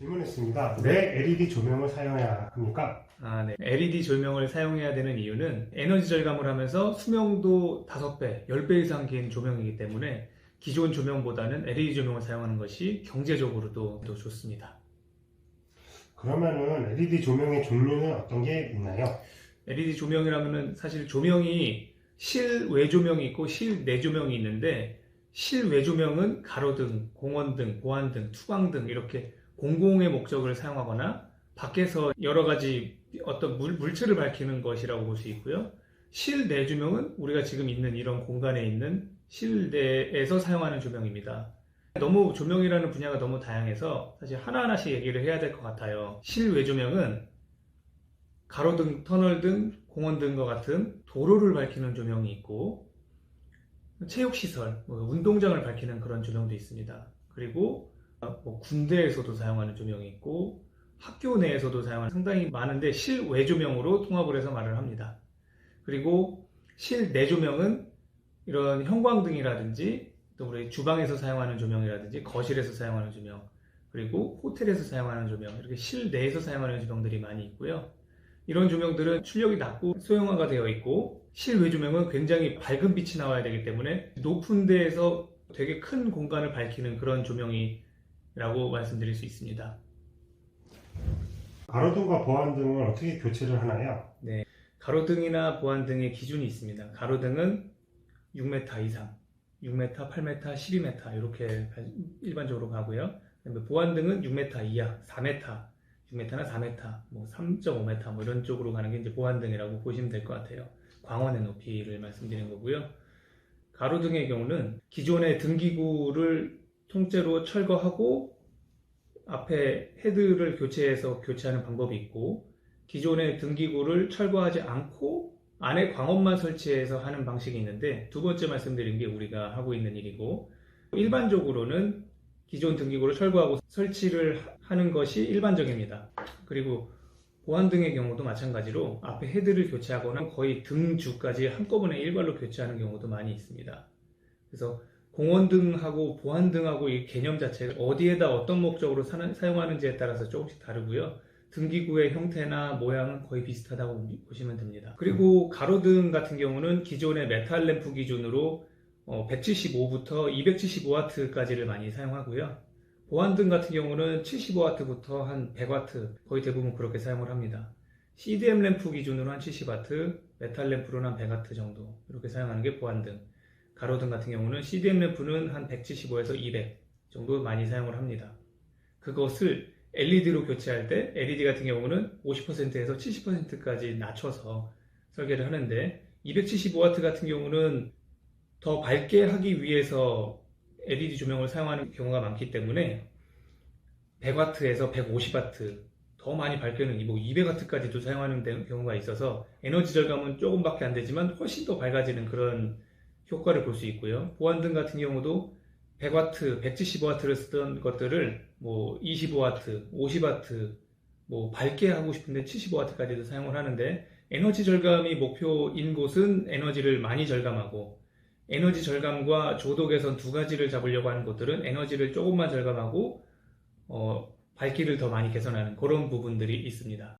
질문했습니다. 왜 LED 조명을 사용해야 합니까? 아, 네. LED 조명을 사용해야 되는 이유는 에너지 절감을 하면서 수명도 5배, 10배 이상 긴 조명이기 때문에 기존 조명보다는 LED 조명을 사용하는 것이 경제적으로도 더 좋습니다. 그러면은 LED 조명의 종류는 어떤 게 있나요? LED 조명이라면은 사실 조명이 실외 조명이 있고 실내 조명이 있는데 실외 조명은 가로등, 공원등, 보안등, 투광등 이렇게 공공의 목적을 사용하거나 밖에서 여러 가지 어떤 물, 물체를 밝히는 것이라고 볼 수 있고요. 실내 조명은 우리가 지금 있는 이런 공간에 있는 실내에서 사용하는 조명입니다. 너무 조명이라는 분야가 너무 다양해서 사실 하나하나씩 얘기를 해야 될 것 같아요. 실외 조명은 가로등, 터널등, 공원등과 같은 도로를 밝히는 조명이 있고 체육시설, 뭐 운동장을 밝히는 그런 조명도 있습니다. 그리고 뭐 군대에서도 사용하는 조명이 있고 학교 내에서도 사용하는 상당히 많은데 실외 조명으로 통합을 해서 말을 합니다. 그리고 실내 조명은 이런 형광등이라든지 또 우리 주방에서 사용하는 조명이라든지 거실에서 사용하는 조명 그리고 호텔에서 사용하는 조명 이렇게 실내에서 사용하는 조명들이 많이 있고요. 이런 조명들은 출력이 낮고 소형화가 되어 있고 실외 조명은 굉장히 밝은 빛이 나와야 되기 때문에 높은 데에서 되게 큰 공간을 밝히는 그런 조명이 라고 말씀드릴 수 있습니다. 가로등과 보안 등을 어떻게 교체를 하나요? 가로등이나 보안 등의 기준이 있습니다. 가로등은 6m 이상, 6m, 8m, 12m 이렇게 일반적으로 가고요. 그다음에 보안 등은 6m 이하, 4m, 6m나 4m, 뭐 3.5m 뭐 이런 쪽으로 가는 게 이제 보안 등이라고 보시면 될 것 같아요. 광원의 높이를 말씀드리는 거고요. 가로등의 경우는 기존의 등기구를 통째로 철거하고 앞에 헤드를 교체해서 교체하는 방법이 있고 기존의 등기구를 철거하지 않고 안에 광원만 설치해서 하는 방식이 있는데 두 번째 말씀드린 게 우리가 하고 있는 일이고 일반적으로는 기존 등기구를 철거하고 설치를 하는 것이 일반적입니다. 그리고 보안 등의 경우도 마찬가지로 앞에 헤드를 교체하거나 거의 등주까지 한꺼번에 일괄로 교체하는 경우도 많이 있습니다. 그래서 공원 등하고 보안 등하고 이 개념 자체가 어디에다 어떤 목적으로 사- 사용하는지에 따라서 조금씩 다르고요. 등기구의 형태나 모양은 거의 비슷하다고 보시면 됩니다. 그리고 가로등 같은 경우는 기존의 메탈 램프 기준으로 175부터 275W까지를 많이 사용하고요. 보안등 같은 경우는 75W부터 한 100W 거의 대부분 그렇게 사용을 합니다. CDM 램프 기준으로 한 70W, 메탈 램프로는 한 100W 정도 이렇게 사용하는 게 보안등. 가로등 같은 경우는 CDM 램프는 한 175에서 200 정도 많이 사용을 합니다. 그것을 LED로 교체할 때 LED 같은 경우는 50%에서 70%까지 낮춰서 설계를 하는데 275W 같은 경우는 더 밝게 하기 위해서 LED 조명을 사용하는 경우가 많기 때문에 100W에서 150W 더 많이 밝게는 뭐 200W까지도 사용하는 데- 경우가 있어서 에너지 절감은 조금밖에 안 되지만 훨씬 더 밝아지는 그런 효과를 볼 수 있고요. 보안등 같은 경우도 100W, 175W를 쓰던 것들을 뭐 25W, 50W 뭐 밝게 하고 싶은데 75W까지도 사용을 하는데 에너지 절감이 목표인 곳은 에너지를 많이 절감하고 에너지 절감과 조도 개선 두 가지를 잡으려고 하는 곳들은 에너지를 조금만 절감하고 어, 밝기를 더 많이 개선하는 그런 부분들이 있습니다.